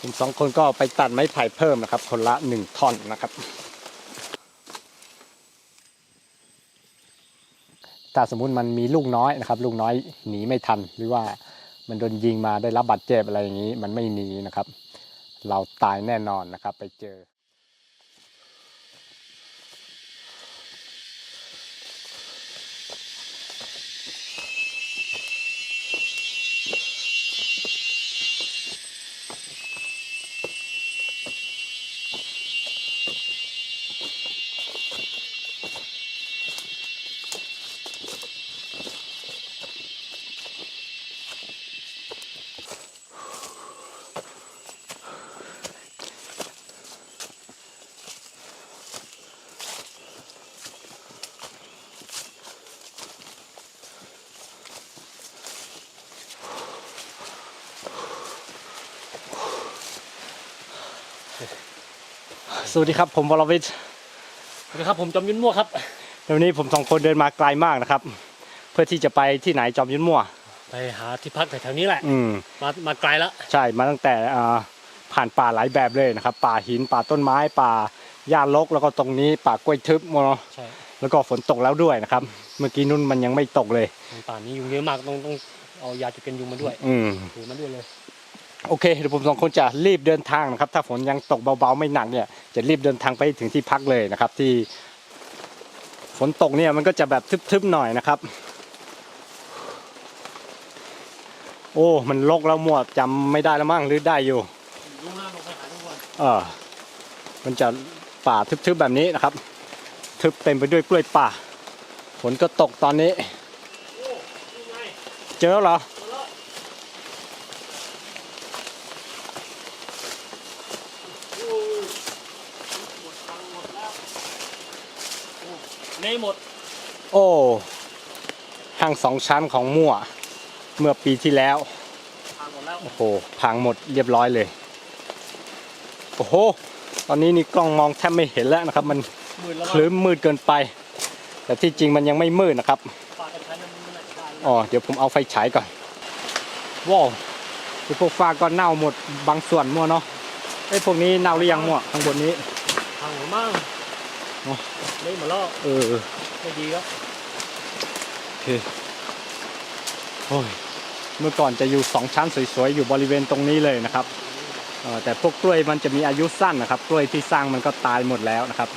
ผมสองคนก็ไปตัดไม้ไผ่เพิ่มนะครับ คนละหนึ่งท่อนนะครับ ถ้าสมมุติมันมีลูกน้อยนะครับ ลูกน้อยหนีไม่ทัน หรือว่ามันโดนยิงมาได้รับบาดเจ็บอะไรอย่างนี้ มันไม่หนีนะครับ เราตายแน่นอนนะครับ ไปเจอ สวัสดีครับผมวรวิทย์สวัสดีครับผมจอมยุนมั่วครับวันนี้ผมสองคนเดินมาไกลมากนะครับ เพื่อที่จะไปที่ไหนจอมยุทธมั่ว ไปหาที่พักแถวๆนี้แหละอืมมามาไกลแล้วใช่มาตั้งแต่อ่าผ่านป่าหลายแบบเลยนะครับ ป่าหินป่าต้นไม้ป่าหญ้ารกแล้วก็ตรงนี้ป่ากล้วยทึบเนาะใช่แล้วก็ฝนตกแล้วด้วยนะครับ เมื่อกี้นุ่นมันยังไม่ตกเลย ป่านนี้ยุงเยอะมากต้องต้องเอายาจุดกันยุงมาด้วยอืมถือมาด้วยเลย โอเคเดี๋ยวผมสองคนจะรีบเดินทางนะครับ ถ้าฝนยังตกเบาๆไม่หนักเนี่ย จะรีบเดินทางไปถึงที่พักเลยนะครับ ที่ฝนตกเนี่ยมันก็จะแบบทึบๆหน่อยนะครับ โอ้ มันลกแล้วมั่วจำไม่ได้แล้วมั้งหรือได้อยู่เออมันจะป่าทึบๆแบบนี้นะครับ ทึบเต็มไปด้วยกล้วยป่าฝนก็ตกตอนนี้ เจอแล้วเหรอ มาแล้วโอ้หมดทางหมดแล้วโอ้ใน หมด โอ้ห้างสองชั้นของมั่ว เมื่อปีที่แล้วทางหมดแล้ว โอ้โหพังหมดเรียบร้อยเลย โอ้โห ตอนนี้นี่กล้องมองแทบไม่เห็นแล้วนะครับ มันหมื่นแล้วคลื้มมืดเกินไป แต่ที่จริงมันยังไม่มืดนะครับป่ากระชายมันมันได้แล้วอ๋อเดี๋ยวผมเอาไฟฉายก่อนว้าวไอ้พวกฟ้าก็เน่าหมดบางส่วนมั่วเนาะไอ้พวกนี้เน่าหรือยังมั่วข้างบนนี้ทางหมดมั่งโอ้ เละหมดแล้วเออไม่ดีแล้วโอเคโอ้ยเมื่อก่อนจะอยู่สองชั้นสวยๆอยู่บริเวณตรงนี้เลยนะครับเอ่อแต่พวกกล้วยมันจะมีอายุสั้นนะครับ กล้วยที่สร้างมันก็ตายหมดแล้วนะครับ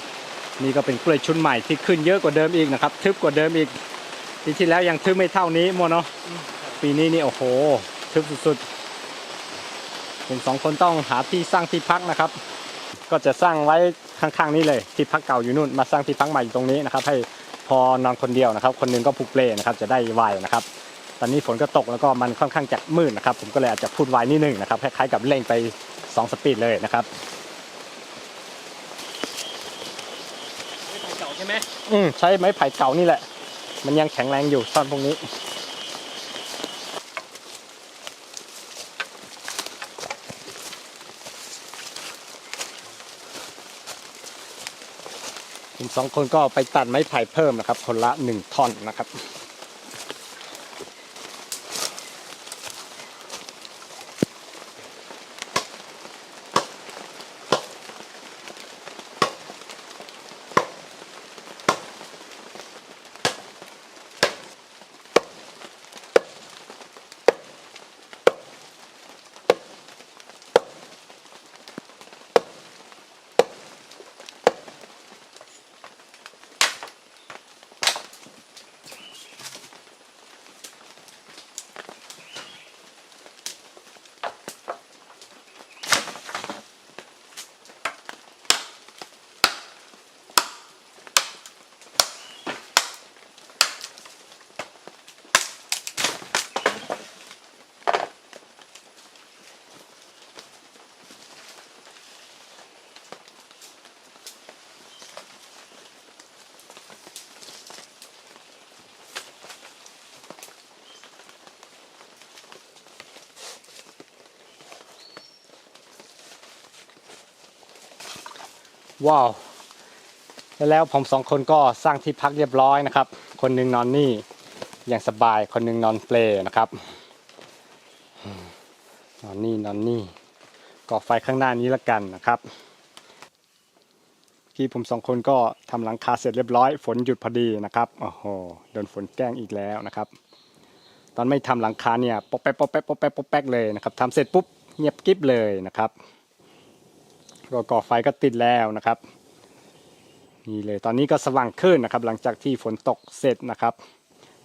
นี่ก็เป็นกล้วยชุดใหม่ที่ขึ้นเยอะกว่าเดิมอีกนะครับ ทึบกว่าเดิมอีกปีที่แล้วยังทึบไม่เท่านี้มัวเนาะปีนี้นี่โอ้โห ทึบสุดๆผมสองคนต้องหาที่สร้างที่พักนะครับ ก็จะสร้างไว้ ข้างๆนี้เลยที่พักเก่าอยู่นู่นมาสร้างที่พักใหม่อยู่ตรงนี้นะครับ ให้พอนอนคนเดียวนะครับ คนหนึงก็ผูกเปลนะครับจะได้ไวนะครับ ตอนนี้ฝนก็ตกแล้วก็มันค่อนข้างจะมืดนะครับ ผมก็เลยอาจจะพูดไวนิดนึงนะครับคล้ายๆกับเร่งไปสองสปีดเลยนะครับไม่ไผ่เก่าใช่ไหมอืมใช้ไม้ไผ่เก่านี่แหละ มันยังแข็งแรงอยู่ซ่อนพวกนี้ สองคนก็ไปตัดไม้ไผ่เพิ่มนะครับ คนละหนึ่งท่อนนะครับ ว้าว แล้วผมสองคนก็สร้างที่พักเรียบร้อยนะครับ คนหนึ่งนอนนี่อย่างสบาย คนหนึ่งนอนเปลนะครับ นอนนี่นอนนี่ก่อไฟข้างหน้านี้ละกันนะครับพี่ผมสองคนก็ทำหลังคาเสร็จเรียบร้อย ฝนหยุดพอดีนะครับโอ้โหโดนฝนแกล้งอีกแล้วนะครับ ตอนไม่ทำหลังคาเนี่ยป๊อกแป๊กป๊อกแป๊กปอกแป๊กปอกแป๊กเลยนะครับทำเสร็จปุ๊บเงียบกิ๊บเลยนะครับ ก็ก่อไฟก็ติดแล้วนะครับนี่เลยตอนนี้ก็สว่างขึ้นนะครับ หลังจากที่ฝนตกเสร็จนะครับ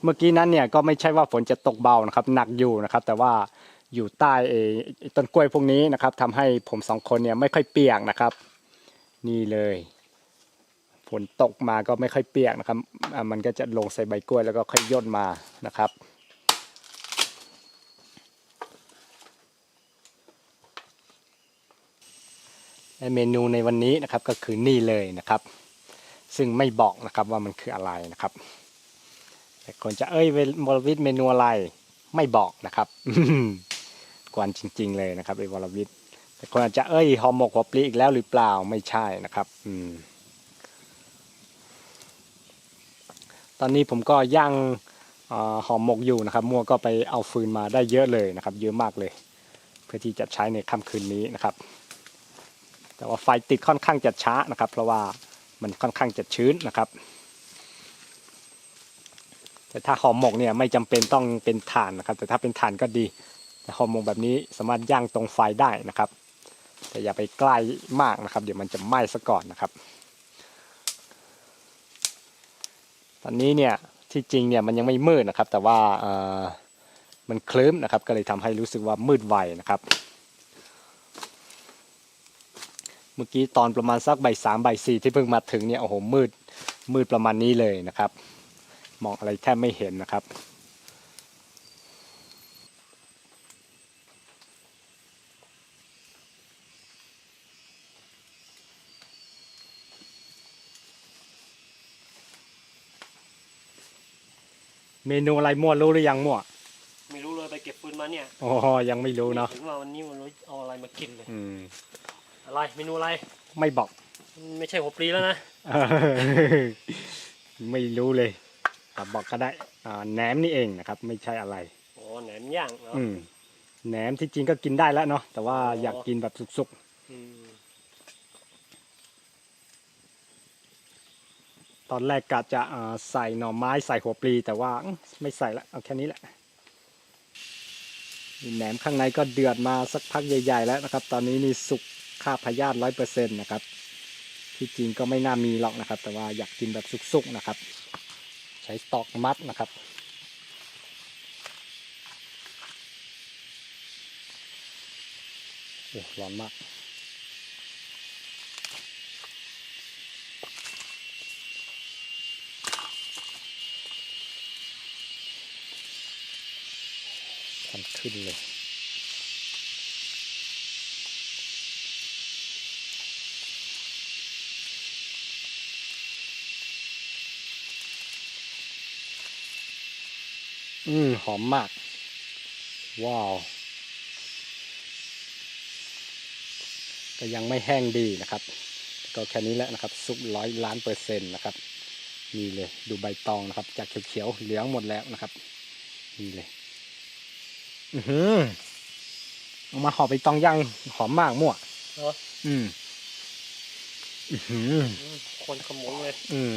เมื่อกี้นั้นเนี่ยก็ไม่ใช่ว่าฝนจะตกเบานะครับ หนักอยู่นะครับ แต่ว่าอยู่ใต้ไอ้ไอ้ต้นกล้วยพวกนี้นะครับทำให้ผมสองคนเนี่ยไม่ค่อยเปียกนะครับ นี่เลยฝนตกมาก็ไม่ค่อยเปียกนะครับ มันก็จะลงใส่ใบกล้วยแล้วก็ค่อยย่นมานะครับ และเมนูในวันนี้นะครับก็คือนี่เลยนะครับ ซึ่งไม่บอกนะครับว่ามันคืออะไรนะครับแต่คนจะเอ้ยเววรวิทเมนูอะไรไม่บอกนะครับกวนจริง ๆ เลยนะครับไอ้วรวิทแต่คนอาจจะเอ้ยหอมหมกหัวปลีอีกแล้วหรือเปล่าไม่ใช่นะครับ อืม ตอนนี้ผมก็ย่างอหอมหมกอยู่นะครับ มัวก็ไปเอาฟืนมาได้เยอะเลยนะครับ เยอะมากเลย เพื่อที่จะใช้ในค่ำคืนนี้นะครับ แต่ว่าไฟติดค่อนข้างจะช้านะครับ เพราะว่ามันค่อนข้างจะชื้นนะครับ แต่ถ้าห่อหมกเนี่ยไม่จำเป็นต้องเป็นถ่านนะครับ แต่ถ้าเป็นถ่านก็ดี แต่ห่อหมกแบบนี้สามารถย่างตรงไฟได้นะครับ แต่อย่าไปใกล้มากนะครับ เดี๋ยวมันจะไหม้ซะก่อนนะครับ ตอนนี้เนี่ยที่จริงเนี่ยมันยังไม่มืดนะครับ แต่ว่าเอ่อมันคลื้มนะครับ ก็เลยทำให้รู้สึกว่ามืดไวนะครับ เมื่อกี้ตอนประมาณสักใบายสามใบายสี่ที่เพิ่งมาถึงเนี่ยโอ้โหมืดมืดประมาณนี้เลยนะครับ มองอะไรแทบไม่เห็นนะครับเมนูอะไรมั่วรู้หรือยังมั่วไม่รู้เลยไปเก็บฟืนมาเนี่ยโอ้ยังไม่รู้เนาะ ถึงว่าวันนี้มันรู้เอาอะไรมากินเลย อืม อะไรเมนูอะไร ไม่บอก ไม่ใช่หัวปลีแล้วนะเออไม่รู้เลยอะบอกก็ได้อ่าแหนมนี่เองนะครับ ไม่ใช่อะไร อ๋อแหนมย่างเนาะ อืมแหนมที่จริงก็กินได้แล้วเนาะแต่ว่าอ๋ออ อยากกินแบบสุกอืมๆ ตอนแรกกะจะอ่าใส่หน่อไม้ใส่หัวปลี แต่ว่าอื้อไม่ใส่ละเอาแค่นี้แหละนี่แหนมข้างในก็เดือดมาสักพักใหญ่ ๆ แล้วนะครับ ตอนนี้นี่สุก ค่าพยาธิร้อยเปอร์เซ็นต์นะครับ ที่จริงก็ไม่น่ามีหรอกนะครับ แต่ว่าอยากกินแบบสุกๆนะครับ ใช้ตอกมัดนะครับโอ้ร้อนมากควันขึ้นเลย อืมหอมมาก ว้าว ก็ยังไม่แห้งดีนะครับ ก็แค่นี้แหละนะครับ ซุปร้อยล้านเปอร์เซ็นต์นะครับ นี่เลยดูใบตองนะครับ จากเขียวๆเหลืองหมดแล้วนะครับ นี่เลย อือหือเอามาห่อใบตองย่างหอมมากมั่วเนาะอืม อือหืออืมคนขโมยเลย อืม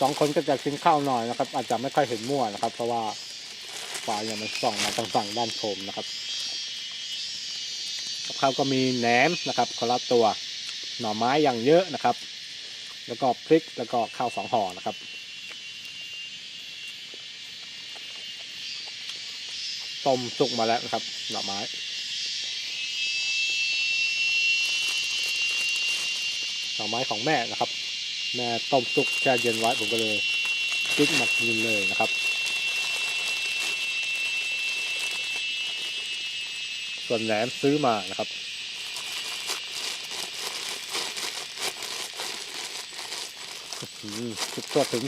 สองคนก็จะกินข้าวหน่อยนะครับ อาจจะไม่ค่อยเห็นมั่วนะครับ เพราะว่าฟ้ายังมันส่องมาทางฝั่งด้านผมนะครับข้าวก็มีแหนมนะครับคนละตัวหน่อไม้อย่างเยอะนะครับ แล้วก็พริกแล้วก็ข้าวสองห่อนะครับต้มสุกมาแล้วนะครับหน่อไม้หน่อไม้ของแม่นะครับ แม่ต้มสุกแช่เย็นไว้ผมก็เลยจิ้มากินเลยนะครับ ส่วนแหนมซื้อมานะครับสุดตัวถึง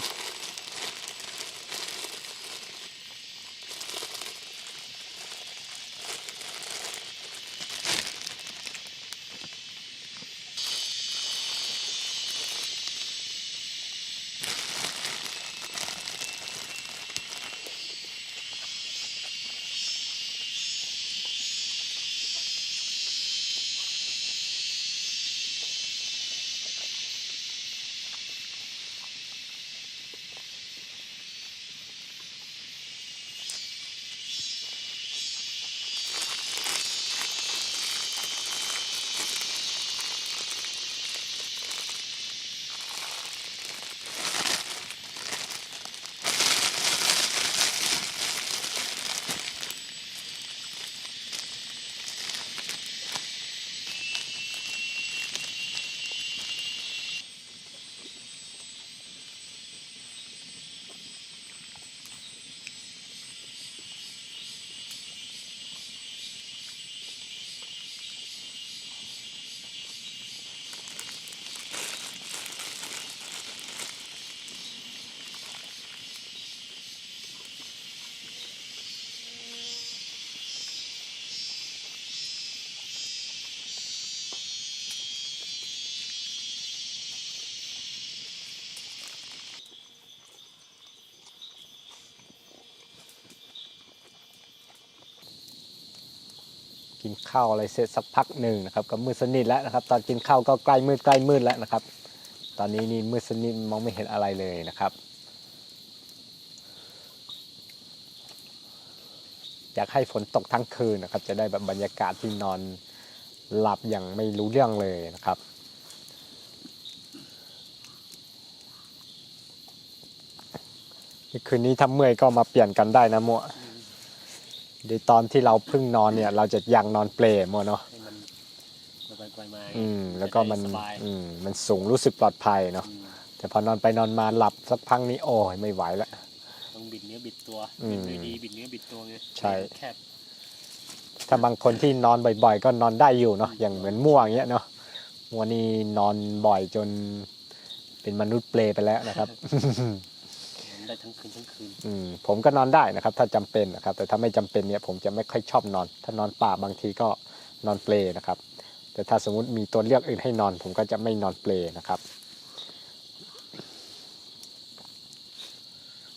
นข้าวอะไรเสร็จสักพักหนึ่งนะครับก็มืดสนิทแล้วนะครับ ตอนกินข้าวก็ใกล้มืดใกล้มืดแล้วนะครับ ตอนนี้นี่มืดสนิทมองไม่เห็นอะไรเลยนะครับอยากให้ฝนตกทั้งคืนนะครับ จะได้แบบบรรยากาศที่นอนหลับอย่างไม่รู้เรื่องเลยนะครับคืนนี้ถ้าเมื่อยก็มาเปลี่ยนกันได้นะมัว ในตอนที่เราเพิ่งนอนเนี่ย เราจะยังนอนเปลมัวเนาะให้มันไปไปมาอืม แล้วก็มันจะได้สบายอืมมันสูงรู้สึกปลอดภัยเนาะอืมแต่พอนอนไปนอนมาหลับสักพักนี้โอ้ยไม่ไหวแล้วต้องบิดเนื้อบิดตัวอืบิมดด้วยดีบิดเนื้อบิดตัวไงใช่ แคบถ้าบางคนที่นอนบ่อยๆ ก็นอนได้อยู่เนาะอย่างเหมือนม่วอย่างเงี้ยเนาะมัวนี่นอนบ่อยจนเป็นมนุษย์เปลไปแล้วนะครับ ได้ทั้งคืนทั้งคืน อืมผมก็นอนได้นะครับ ถ้าจำเป็นนะครับ แต่ถ้าไม่จำเป็นเนี่ยผมจะไม่ค่อยชอบนอน ถ้านอนป่าบางทีก็นอนเปลนะครับ แต่ถ้าสมมติมีตัวเลือกอื่นให้นอน ผมก็จะไม่นอนเปลนะครับ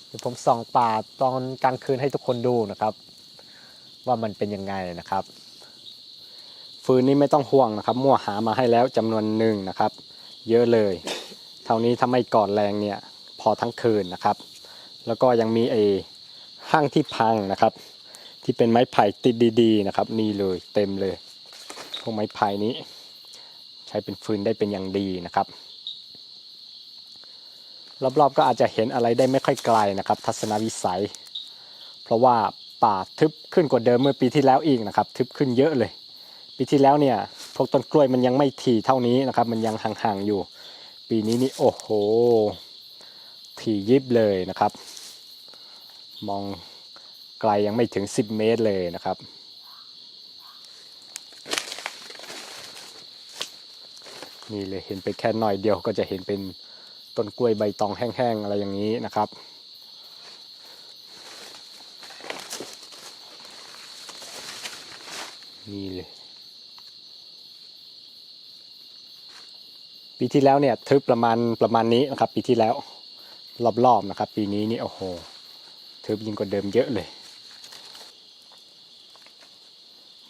เดี๋ยวผมส่องป่าตอนกลางคืนให้ทุกคนดูนะครับ ว่ามันเป็นยังไงนะครับ ฟืนนี่ไม่ต้องห่วงนะครับ มั่วหามาให้แล้วจำนวนหนึ่งนะครับ เยอะเลย เท่านี้ถ้าไม่ก่อนแรงเนี่ย พอทั้งคืนนะครับ แล้วก็ยังมีไอ้ห้างที่พังนะครับ ที่เป็นไม้ไผ่ติดดีๆนะครับนี่เลยเต็มเลย พวกไม้ไผ่นี้ ใช้เป็นฟืนได้เป็นอย่างดีนะครับ รอบๆก็อาจจะเห็นอะไรได้ไม่ค่อยไกลนะครับ ทัศนวิสัย เพราะว่าป่าทึบขึ้นกว่าเดิมเมื่อปีที่แล้วอีกนะครับ ทึบขึ้นเยอะเลย ปีที่แล้วเนี่ยพวกต้นกล้วยมันยังไม่ถี่เท่านี้นะครับ มันยังห่างๆอยู่ ปีนี้นี่โอ้โหถี่ยิบเลยนะครับ มองไกลยังไม่ถึง 10 เมตรเลยนะครับ นี่เลยเห็นไปแค่หน่อยเดียวก็จะเห็นเป็นต้นกล้วยใบตองแห้งๆอะไรอย่างนี้นะครับนี่เลยปีที่แล้วเนี่ยทึบประมาณประมาณนี้นะครับ ปีที่แล้วรอบๆนะครับ ปีนี้นี่โอ้โห ทึบยิ่งกว่าเดิมเยอะเลย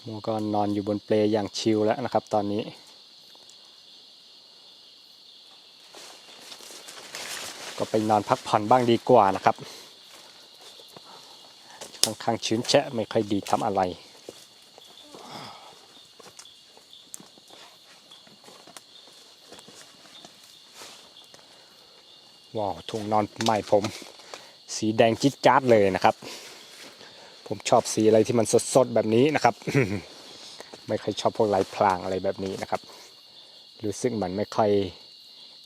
โมก็นอนอยู่บนเปลอย่างชิลแล้วนะครับตอนนี้ ก็ไปนอนพักผ่อนบ้างดีกว่านะครับค่อนข้างชื้นแฉะไม่ค่อยดีทำอะไรว้าวถุงนอนใหม่ผม สีแดงจิ๊ดจ๊าดเลยนะครับ ผมชอบสีอะไรที่มันสดๆแบบนี้นะครับ ไม่ค่อยชอบพวกลายพรางอะไรแบบนี้นะครับรู้สึกมันไม่ค่อย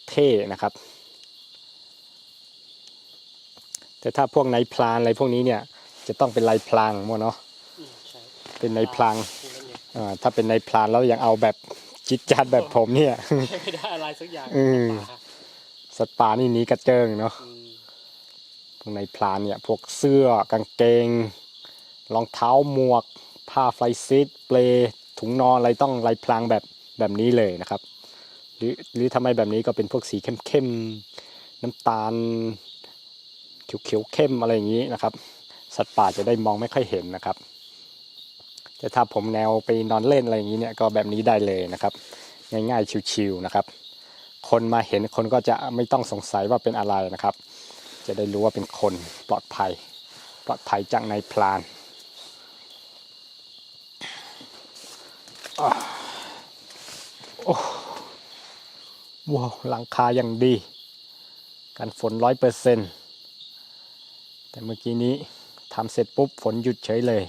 เท่นะครับ แต่ถ้าพวกไนท์พลานอะไรพวกนี้เนี่ย จะต้องเป็นลายพรางมั่วเนาะอืมใช่เป็นไนท์พลางพวกนั้นเนี่ยอ่าถ้าเป็นไนท์พลานแล้วยังเอาแบบจิ๊ดจ๊าดแบบผมเนี่ยไม่ได้อะไรสักอย่างอืมป่าสัตว์ป่านี่หนีกระเจิงเนาะอืมพวก ในพลานเนี่ยพวกเสื้อกางเกงรองเท้าหมวก ผ้าไฟซิดเปลถุงนอนอะไรต้องลายพลางแบบแบบนี้เลยนะครับ หรือหรือทำไมแบบนี้ก็เป็นพวกสีเข้มๆน้ำตาลเขียวๆเข้มอะไรอย่างนี้นะครับ สัตว์ป่าจะได้มองไม่ค่อยเห็นนะครับแต่ถ้าผมแนวไปนอนเล่นอะไรอย่างนี้เนี่ยก็แบบนี้ได้เลยนะครับ ง่ายๆชิวๆนะครับ คนมาเห็นคนก็จะไม่ต้องสงสัยว่าเป็นอะไรนะครับ จะได้รู้ว่าเป็นคนปลอดภัย ปลอดภัยจากนายพลานโอ้ว้าวหลังคาอย่างดี กันฝนร้อยเปอร์เซ็นต์แต่เมื่อกี้นี้ทำเสร็จปุ๊บฝนหยุดเฉยเลย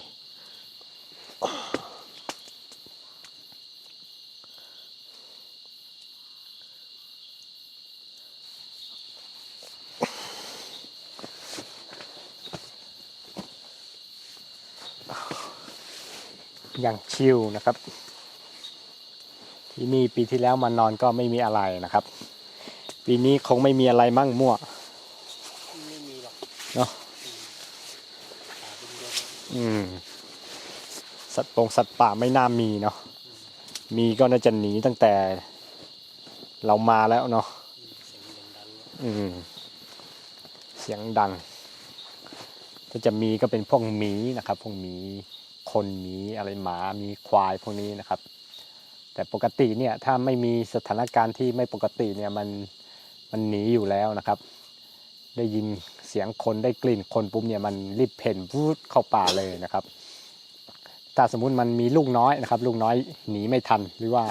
อย่างชิลนะครับ ที่นี่ปีที่แล้วมานอนก็ไม่มีอะไรนะครับ ปีนี้คงไม่มีอะไรมั่งมั่วไม่มีหรอกเนาะป่าเป็นเดียวอืมสัตว์ปงสัตว์ป่าไม่น่ามีเนาะมีก็น่าจะหนีตั้งแต่เรามาแล้วเนาะอืม เสียงดังอืมเสียงดังถ้าจะมีก็เป็นพวกหมีนะครับ พวกหมี คนหมีอะไรหมามีควายพวกนี้นะครับ แต่ปกติเนี่ยถ้าไม่มีสถานการณ์ที่ไม่ปกติเนี่ยมันมันหนีอยู่แล้วนะครับ ได้ยินเสียงคนได้กลิ่นคนปุ๊บเนี่ยมันรีบเพ่นพูดเข้าป่าเลยนะครับ ถ้าสมมุติมันมีลูกน้อยนะครับ ลูกน้อยหนีไม่ทันหรือว่า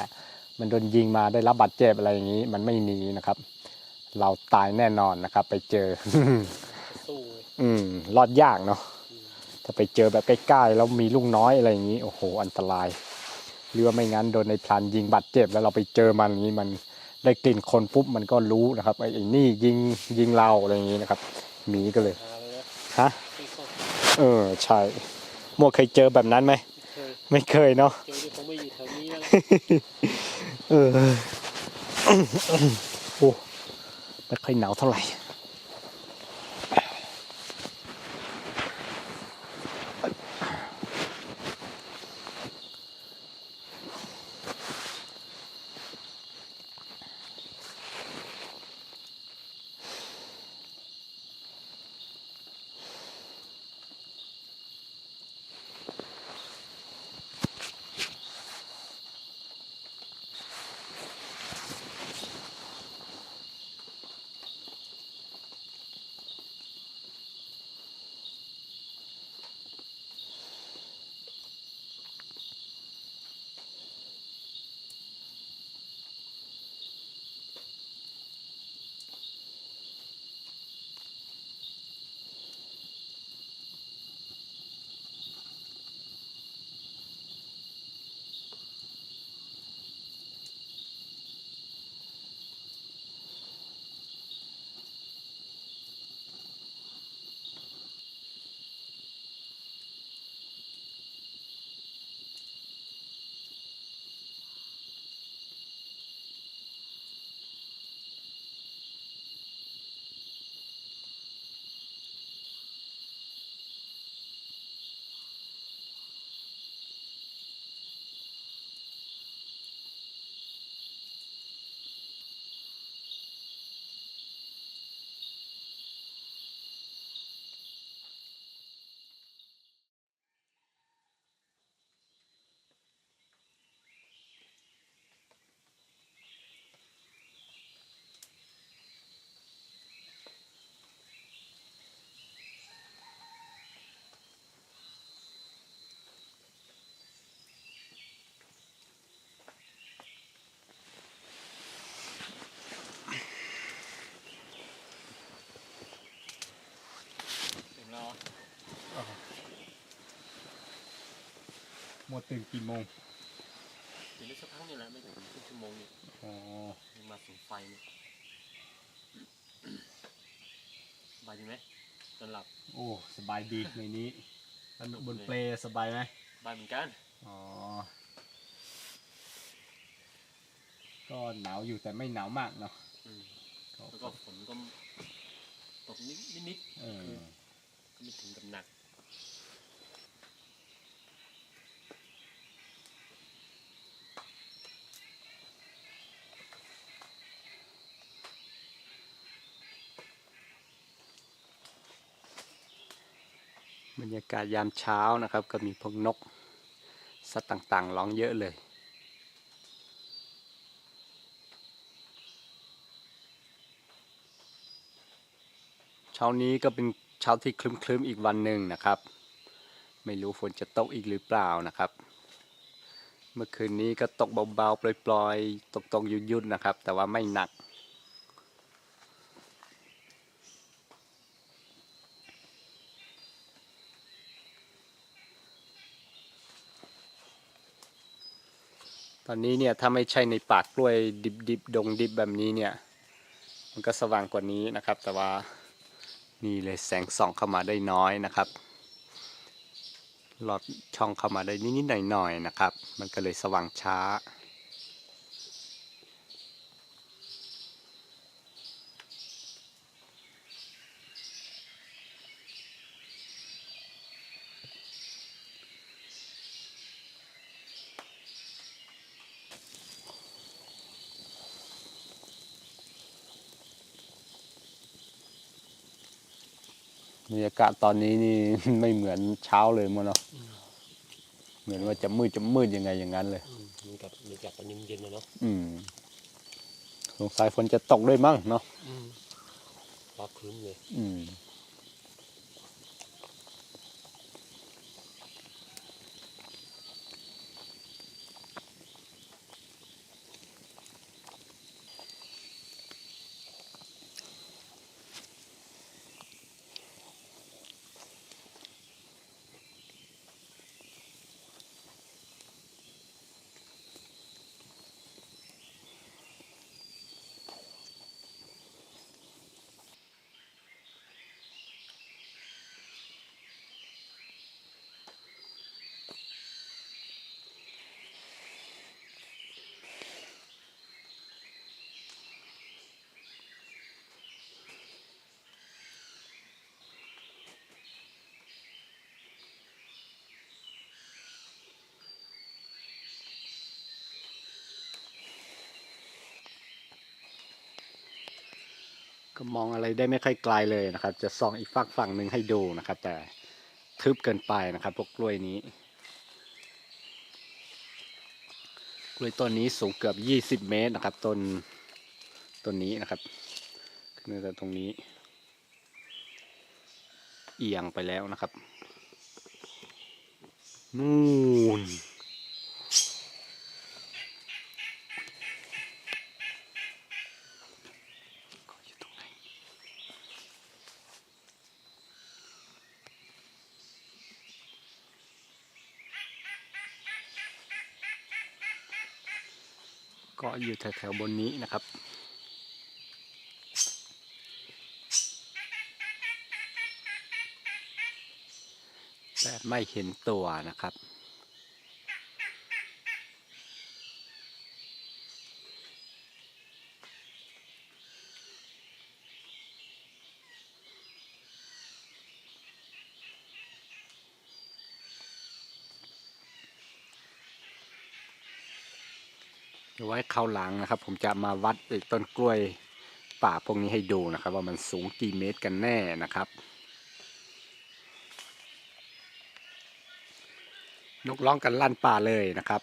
มันโดนยิงมาได้รับบาดเจ็บอะไรอย่างนี้ มันไม่หนีนะครับ เราตายแน่นอนนะครับ ไปเจอสู้เลยอืมรอดยากเนาะ ถ้าไปเจอแบบใกล้ๆแล้วมีลูกน้อยอะไรอย่างนี้โอ้โห อันตราย หรือว่าไม่งั้นโดนในพลานยิงบาดเจ็บแล้วเราไปเจอมันอย่างนี้มันได้กลิ่นคนปุ๊บมันก็รู้นะครับไอ้ไอ้นี่ยิงยิงเราอะไรอย่างนี้นะครับหมีก็เลยหาเลยนะฮะที่เขาเออใช่มัวเคยเจอแบบนั้นไหมเคยไม่เคยเนาะเจอที่เขาไม่อยู่แถวนี้แล้วเออโอ้ไม่ค่อยหนาวเท่าไหร่ หมดตื่นกี่โมงถึงได้สักพักนี่แหละไม่ถึงครึ่งชั่วโมงนี่อ๋อถึงมาสู่ไฟนี่สบายดีไหมนอนหลับ โอ้สบายดีในนี้แล้วบนเปลสบายไหมสบายเหมือนกัน อ๋อ ก็หนาวอยู่แต่ไม่หนาวมากเนาะอืมก็แล้วก็ฝนก็ตกนิดนิดเออๆก็ไม่ถึงกับหนัก รรยากาศยามเช้านะครับ ก็มีพวกนก สัตว์ต่างๆร้องเยอะเลยเช้านี้ก็เป็นเช้าที่คลึ้มๆอีกวันหนึ่งนะครับ ไม่รู้ฝนจะตกอีกหรือเปล่านะครับ เมื่อคืนนี้ก็ตกเบาๆปล่อยๆตกๆหยุดๆนะครับ แต่ว่าไม่หนัก ตอนนี้เนี่ยถ้าไม่ใช่ในปากกล้วยดิบดิบดงดิบแบบนี้เนี่ย มันก็สว่างกว่านี้นะครับ แต่ว่านี่เลยแสงส่องเข้ามาได้น้อยนะครับหลอดช่องเข้ามาได้นิดๆหน่อยๆนะครับ มันก็เลยสว่างช้า บรรยากาศตอนนี้นี่ไม่เหมือนเช้าเลยมั้งเนาะเหมือนว่าจะมืดจะมืดยังไงอย่างนั้นเลยอืมมันกับมันกับตอนเย็นๆนะเนาะอืมสงสัยฝนจะตกด้วยมั้งเนาะอืมฟ้าครึ้มเลย อืม ก็มองอะไรได้ไม่ค่อยไกลเลยนะครับ จะส่องอีกฝั่งฝั่งหนึ่งให้ดูนะครับ แต่ทึบเกินไปนะครับ พวกกล้วยนี้ กล้วยต้นนี้สูงเกือบยี่สิบเมตรนะครับต้นต้นนี้นะครับขึ้นมาจากตรงนี้ เอียงไปแล้วนะครับ นู่น ก็อยู่ตรงไหนก็ อยู่แถวๆบนนี้นะครับ แต่ไม่เห็นตัวนะครับ ไว้คราวหลังนะครับ ผมจะมาวัดต้นกล้วยป่าพวกนี้ให้ดูนะครับ ว่ามันสูงกี่เมตรกันแน่นะครับนกร้องกันลั่นป่าเลยนะครับ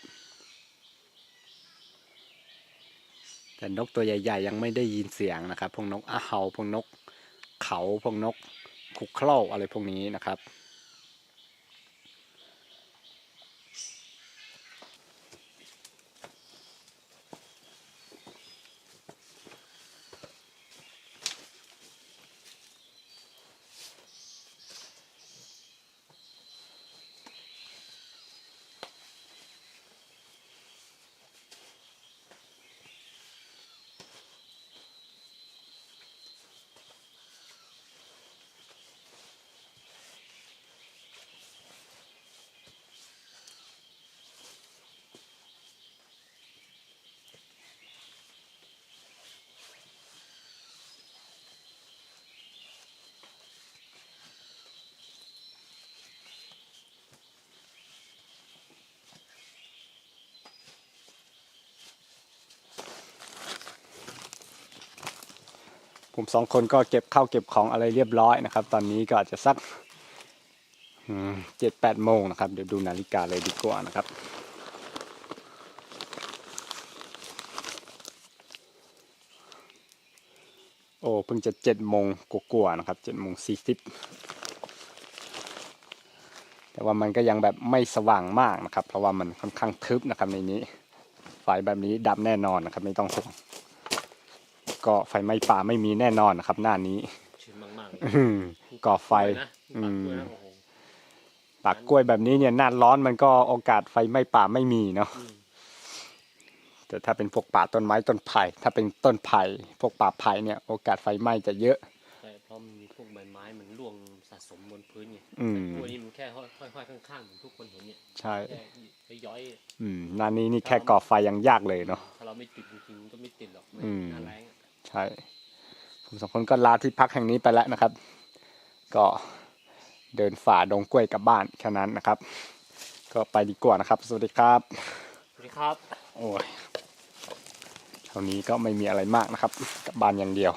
แต่นกตัวใหญ่ๆ ยังไม่ได้ยินเสียงนะครับ พวกนกอาเฮาพวกนกเขาพวกนกคุกเคล้าอะไรพวกนี้นะครับ ผมสองคนก็เก็บข้าวเก็บของอะไรเรียบร้อยนะครับ ตอนนี้ก็อาจจะสักเจ็ดแปดโมงนะครับ เดี๋ยวดูนาฬิกาเลยดีกว่านะครับ โอ้เพิ่งจะเจ็ดโมงกว่าๆนะครับเจ็ดโมงสี่สิบแต่ว่ามันก็ยังแบบไม่สว่างมากนะครับ เพราะว่ามันค่อนข้างทึบนะครับในนี้ไฟแบบนี้ดับแน่นอนนะครับ ไม่ต้องห่วง ก็ไฟไหม้ป่าไม่มีแน่นอนนะครับ หน้านี้ชื้นมากๆเลยอืมก่อไฟนะอืมปากกล้วยนะโอ้โหปากกล้วยแบบนี้เนี่ยหน้าร้อนมันก็โอกาสไฟไหม้ป่าไม่มีเนาะอืมแต่ถ้าเป็นพวกป่าต้นไม้ต้นไผ่ถ้าเป็นต้นไผ่พวกป่าไผ่เนี่ย โอกาสไฟไหม้จะเยอะใช่เพราะมันมีพวกใบไม้มันร่วงสะสมบนพื้นไงอืมแต่กล้วยนี่มันแค่ห้อยๆข้างๆเหมือนทุกคนเห็นเนี่ยใช่แค่ย้อยอืมหน้านี้นี่แค่ก่อไฟยังยากเลยเนาะถ้าเราไม่ติดจริงๆมันก็ไม่ติดหรอกไม่อืมหน้าแรงอะ ใช่ ผมสองคนก็ลาที่พักแห่งนี้ไปแล้วนะครับ ก็เดินฝ่าดงกล้วยกลับบ้านแค่นั้นนะครับ ก็ไปดีกว่านะครับ สวัสดีครับ สวัสดีครับ โอ้ยเท่านี้ก็ไม่มีอะไรมากนะครับกลับบ้านอย่างเดียว